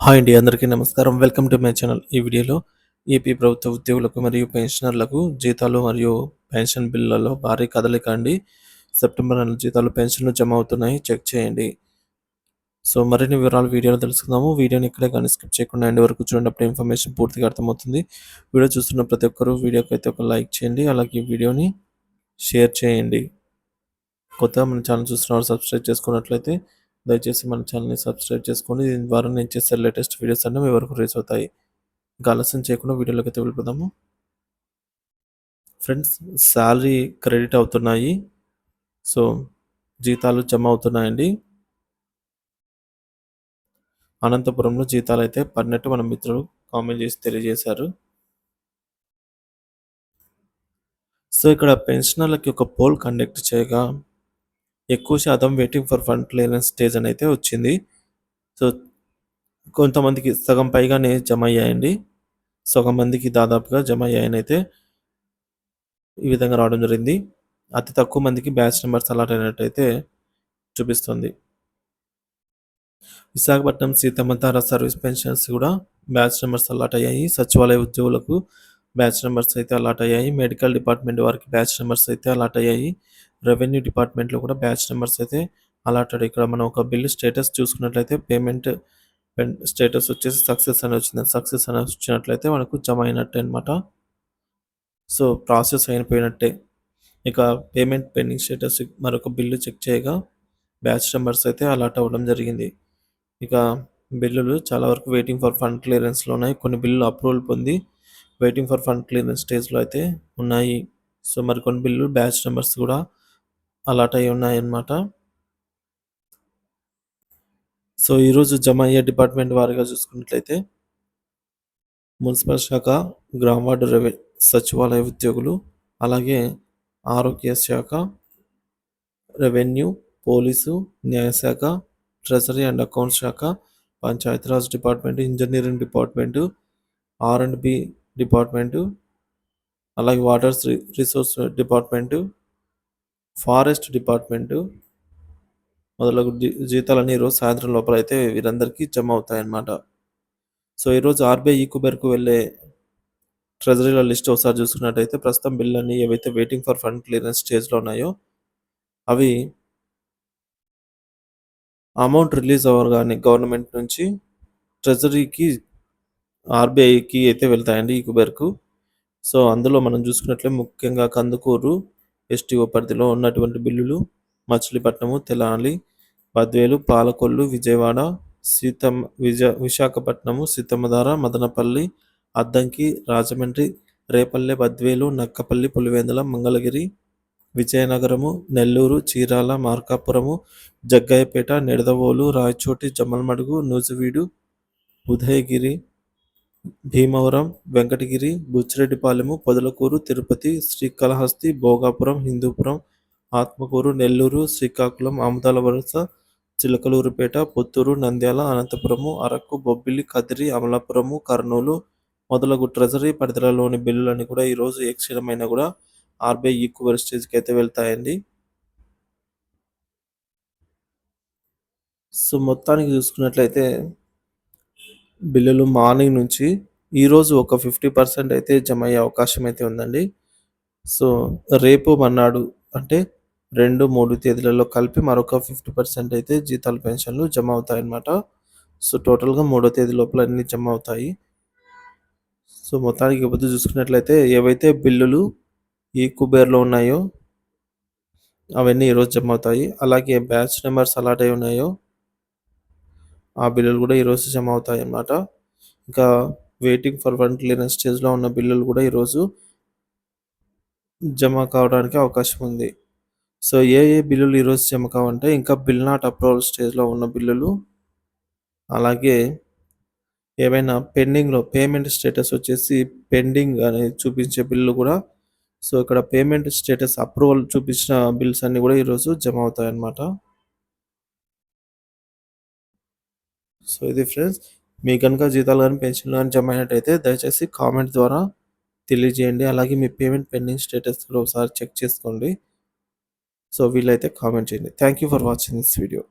Hi అండి అందరికీ నమస్కారం. Welcome to my channel. ఈ వీడియోలో ఏపీ ప్రభుత్వ ఉద్యోగులకు మరియు పెన్షనర్లకు జీతాలు మరియు పెన్షన్ బిల్లులలో భారీ కదలిక అండి. సెప్టెంబర్ నెల జీతాలు పెన్షన్లు జమ అవుతున్నాయి. చెక్ చేయండి. సో మరిన్ని వివరాలు వీడియోలో తెలుసుకుందాము. వీడియోని ఇక్కడే కానీ స్కిప్ చేయకుండా ఎండ్ వరకు చూడండి. ఇన్ఫర్మేషన్ పూర్తిగా అర్థమవుతుంది. వీడియో చూస్తున్న ప్రతి ఒక్కరూ వీడియోకి అయితే ఒక లైక్ చేయండి. అలాగే వీడియోని షేర్ చేయండి. కొత్తగా మన ఛానల్ చూస్తున్నారు సబ్స్క్రైబ్ చేసుకున్నట్లయితే దయచేసి మన ఛానల్ని సబ్స్క్రైబ్ చేసుకోండి దీని ద్వారా నేను చేసే లేటెస్ట్ వీడియోస్ అన్నీ మీ వరకు రీచ్ అవుతాయి. ఇంకా ఆలస్యం చేయకుండా వీడియోలోకి అయితే వెళ్ళిపోదాము. ఫ్రెండ్స్ శాలరీ క్రెడిట్ అవుతున్నాయి. సో జీతాలు జమ అవుతున్నాయండి. అనంతపురంలో జీతాలు అయితే పడినట్టు మన మిత్రులు కామెంట్ చేసి తెలియజేశారు. సో ఇక్కడ పెన్షనర్లకి ఒక పోల్ కండక్ట్ చేయగా ఎక్కువ శాతం waiting for fund clearance stage అని అయితే వచ్చింది. సో కొంతమందికి సగం పైగానే జమ అయ్యాయండి. సగం మందికి దాదాపుగా జమ అయ్యాయని అయితే ఈ విధంగా రావడం జరిగింది. అతి తక్కువ మందికి బ్యాచ్ నెంబర్స్ అలాట్ అయినట్టయితే చూపిస్తుంది. Visakhapatnam Seethammadhara service pensions కూడా బ్యాచ్ నెంబర్స్ అలాట్ అయ్యాయి. సచివాలయ ఉద్యోగులకు బ్యాచ్ నెంబర్స్ అయితే అలాట్ అయ్యాయి. మెడికల్ డిపార్ట్మెంట్ వారికి బ్యాచ్ నెంబర్స్ అయితే అలాట్ అయ్యాయి. రెవెన్యూ డిపార్ట్మెంట్లో కూడా బ్యాచ్ నెంబర్స్ అయితే అలాటెడ్ ఇక్కడ మనం ఒక బిల్ స్టేటస్ చూసుకున్నట్లయితే పేమెంట్ స్టేటస్ వచ్చేసి సక్సెస్ అని వచ్చింది. సక్సెస్ అని వచ్చినట్లయితే మనకు జమ అయినట్టే అనమాట సో ప్రాసెస్ అయిపోయినట్టే. ఇక పేమెంట్ పెండింగ్ స్టేటస్ మరొక బిల్లు చెక్ చేయగా బ్యాచ్ నెంబర్స్ అయితే అలాట్ అవ్వడం జరిగింది. ఇక బిల్లులు చాలా వరకు వెయిటింగ్ ఫర్ ఫండ్ క్లియరెన్స్లో ఉన్నాయి. కొన్ని బిల్లులు అప్రూవల్ పొంది వెయిటింగ్ ఫర్ ఫండ్ క్లియరెన్స్ స్టేజ్లో అయితే ఉన్నాయి. సో మరికొన్ని బిల్లు బ్యాచ్ నెంబర్స్ కూడా అలాట్ అయి ఉన్నాయన్నమాట. సో ఈరోజు జమ అయ్యే డిపార్ట్మెంట్ వారిగా చూసుకున్నట్లయితే మున్సిపల్ శాఖ గ్రామ వార్డు రెవె సచివాలయ ఉద్యోగులు అలాగే ఆరోగ్య శాఖ రెవెన్యూ పోలీసు న్యాయశాఖ ట్రెజరీ అండ్ అకౌంట్ శాఖ Panchayati Raj department engineering department R and B department అలాగే waters resource department forest department మొదలగు జీతాలన్నీ ఈరోజు సాయంత్రం లోపల అయితే వీరందరికీ జమ అవుతాయన్నమాట. సో ఈరోజు ఆర్బీఐ ఈ వెళ్ళే ట్రెజరీల లిస్ట్ ఒకసారి చూసుకున్నట్టయితే ప్రస్తుతం బిల్ అన్ని ఏవైతే వెయిటింగ్ ఫర్ ఫండ్ క్లియరెన్స్ స్టేజ్లో ఉన్నాయో అవి అమౌంట్ రిలీజ్ అవ్వగానే గవర్నమెంట్ నుంచి ట్రెజరీకి ఆర్బీఐకి అయితే వెళ్తాయండి ఈ సో అందులో మనం చూసుకున్నట్లే ముఖ్యంగా కందుకూరు ఎస్టీఓ పరిధిలో ఉన్నటువంటి బిల్లులు మచిలీపట్నము తెలాలి బద్వేలు పాలకొల్లు విజయవాడ సీతమ్మ విజ విశాఖపట్నము సీతమ్మధార మదనపల్లి అద్దంకి రాజమండ్రి రేపల్లె బద్వేలు నక్కపల్లి పులివెందుల మంగళగిరి విజయనగరము నెల్లూరు చీరాల మార్కాపురము జగ్గయ్యపేట నిడదవోలు రాయచోటి జమ్మలమడుగు నూజివీడు ఉదయగిరి భీమవరం వెంకటగిరి బుచ్చిరెడ్డిపాలెము పొదలకూరు తిరుపతి శ్రీకాళహస్తి భోగాపురం హిందూపురం ఆత్మకూరు నెల్లూరు శ్రీకాకుళం ఆముదాల వలస చిలకలూరుపేట పుత్తూరు నంద్యాల అనంతపురము అరకు బొబ్బిలి కదిరి అమలాపురము కర్నూలు మొదలగు ట్రెజరీ పరిధిలోని బిల్లులన్నీ కూడా ఈరోజు ఏ క్షణమైనా కూడా ఆర్బీఐ ఈక్వర్ స్టేజ్కి అయితే వెళ్తాయండి. సో మొత్తానికి చూసుకున్నట్లయితే బిల్లులు మార్నింగ్ నుంచి ఈరోజు ఒక ఫిఫ్టీ పర్సెంట్ అయితే జమ అయ్యే అవకాశం అయితే ఉందండి. సో రేపు మన్నాడు అంటే రెండు మూడు తేదీలలో కలిపి మరొక ఫిఫ్టీ పర్సెంట్ అయితే జీతాలు పెన్షన్లు జమ అవుతాయి అన్నమాట సో టోటల్గా మూడో తేదీ లోపల అన్నీ జమ అవుతాయి. సో మొత్తానికి ఇబ్బంది చూసుకున్నట్లయితే ఏవైతే బిల్లులు ఈ కుబేర్లో ఉన్నాయో అవన్నీ ఈరోజు జమ అవుతాయి. అలాగే బ్యాచ్ నెంబర్స్ అలాట్ అయి ఉన్నాయో ఆ బిల్లులు కూడా ఈరోజు జమ అవుతాయి అన్నమాట ఇంకా వెయిటింగ్ ఫర్ వన్ క్లియరెన్స్ స్టేజ్లో ఉన్న బిల్లులు కూడా ఈరోజు జమ కావడానికి అవకాశం ఉంది. సో ఏ ఏ బిల్లులు ఈరోజు జమ కావంటే ఇంకా బిల్ నాట్ అప్రూవల్ స్టేజ్లో ఉన్న బిల్లులు అలాగే ఏమైనా పెండింగ్లో పేమెంట్ స్టేటస్ వచ్చేసి పెండింగ్ అనేది చూపించే బిల్లు కూడా సో ఇక్కడ పేమెంట్ స్టేటస్ అప్రూవల్ చూపించిన బిల్స్ అన్నీ కూడా ఈరోజు జమ అవుతాయి అన్నమాట సో ఇది ఫ్రెండ్స్ మీ కనుక జీతాలు కానీ పెన్షన్లు కానీ జమ అయినట్టయితే దయచేసి కామెంట్ ద్వారా తెలియజేయండి. అలాగే మీ పేమెంట్ పెండింగ్ స్టేటస్ కూడా ఒకసారి చెక్ చేసుకోండి. సో వీలైతే కామెంట్ చేయండి. Thank you for watching this video